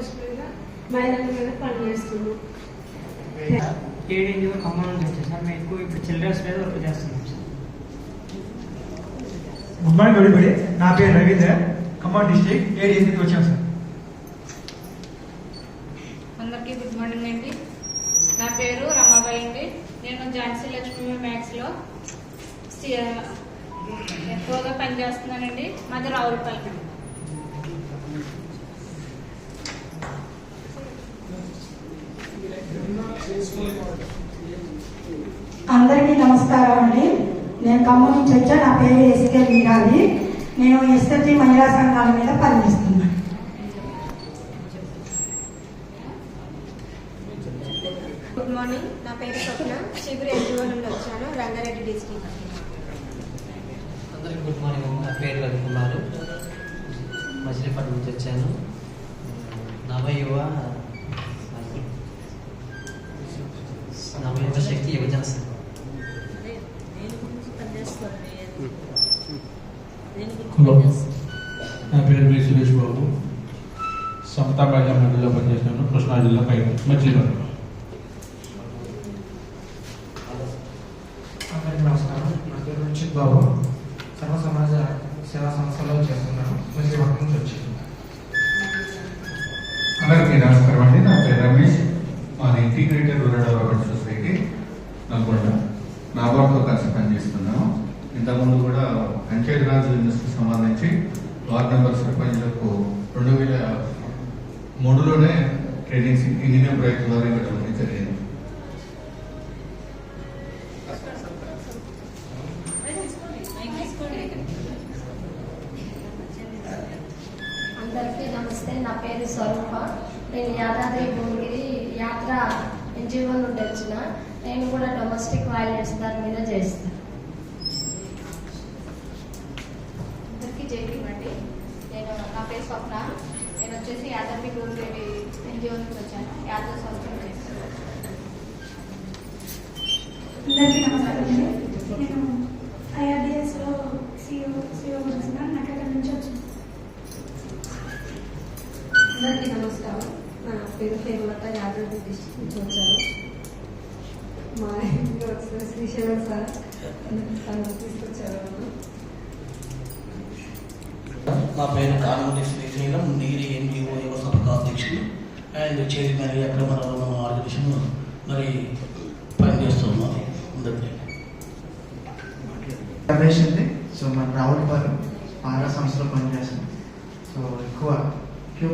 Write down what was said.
అధ్యక్షుడిగా మహిళల మీద పనిచేస్తున్నాం ఏడేంజీ ఖమ్మం నుంచి వచ్చాను సార్ మేము ఎక్కువ ఇప్పుడు చిల్డ్రన్స్ మీద వర్క్ చేస్తున్నాం సార్. గుడ్ మార్నింగ్ ఎవరిబడి నా పేరు రవీంద్ర. ఖమ్మం డిస్ట్రిక్ట్ ఏడీ నుంచి వచ్చాం సార్. అందరికీ గుడ్ మార్నింగ్ అండి. నా పేరు రమాబాయి అండి. నేను ఝాన్సీ లక్ష్మీ మ్యాథ్స్లో సి- ఎక్కువగా పనిచేస్తున్నానండి. మాది రావులపల్లి. అందరికీ నమస్కారం అండి. నేను ఖమ్మం నుంచి వచ్చా నా పేరు ఎస్కే మీరాలి నేను ఎస్ఎస్జి మహిళా సంఘాల మీద పనిచేస్తున్నాను గుడ్ మార్నింగ్. నా పేరు స్వప్న. చిగురు ఎన్జిఓ నుండి వచ్చాను. రంగారెడ్డి డిస్ట్రిక్ట్ అందరికీ గుడ్ మార్నింగ్ నా పేరు రవికుమార్ మచిలీపట్నం నుంచి వచ్చాను. నవయువ నవయువ శక్తి యువజన హలో నా పేరు వి సురేష్ బాబు. సమతా మహిళా మండలిలో పనిచేస్తున్నాను. కృష్ణా జిల్లా పై మచిలీపట్నం అందరికీ నమస్కారం. నా పేరు రుచిత్ బాబు. సర్వ సమాజ సేవా సంస్థలో చేస్తున్నాను. మచిలీపట్నం నుంచి వచ్చాను. అందరికీ నమస్కారం అండి. నా పేరు రమేష్. మాది integrated rural development society Nalgonda నాబార్డ్తో కలిసి పనిచేస్తున్నాము. ఇంతకుముందు కూడా పంచాయతీరాజ్ యూనివర్సిటీకి సంబంధించి వార్డ్ నెంబర్ సర్పంచ్లకు రెండు వేల మూడులోనే ట్రైనింగ్స్ ఇంజనీర్ ప్రాజెక్ట్ ద్వారా ఇవ్వడం జరిగింది అందరికీ నమస్తే. నా పేరు స్వరూప. నేను యాదాద్రి భువనగిరి యాత్ర ఎన్జిఓ నుండి వచ్చిన. నేను కూడా డొమెస్టిక్ వైలెన్స్ దాని మీద చేస్తాను అందరికీ జైపీ అండి. నేను నా పేరు స్వప్న. నేను వచ్చేసి యాదవ్ని గురుదేవి ఎన్జిఓ నుంచి వచ్చాను. యాదవ్ సంస్థ చేస్తాను అందరికీ నమస్కారం నేను అందరికీ నమస్కారం. నా పేరు హేమలత యాదవ్ డిస్ట్రిక్ట్ నుంచి వచ్చాను మా ఇంట్లో వచ్చిన శ్రీశైలం సార్ తను తీసుకొచ్చారు నా పేరు కానమూరి శ్రీశైలం నీరి ఎన్జిఓ యువ సభ అధ్యక్షుడు అండ్ చైర్మన్ అక్రమరావు ఆర్గనైజేషన్ మరి పనిచేస్తున్నాం అందరికీ. రమేష్ అండి. సో మన రావులపాలెం ఆరా సంస్థలో పనిచేస్తాం సో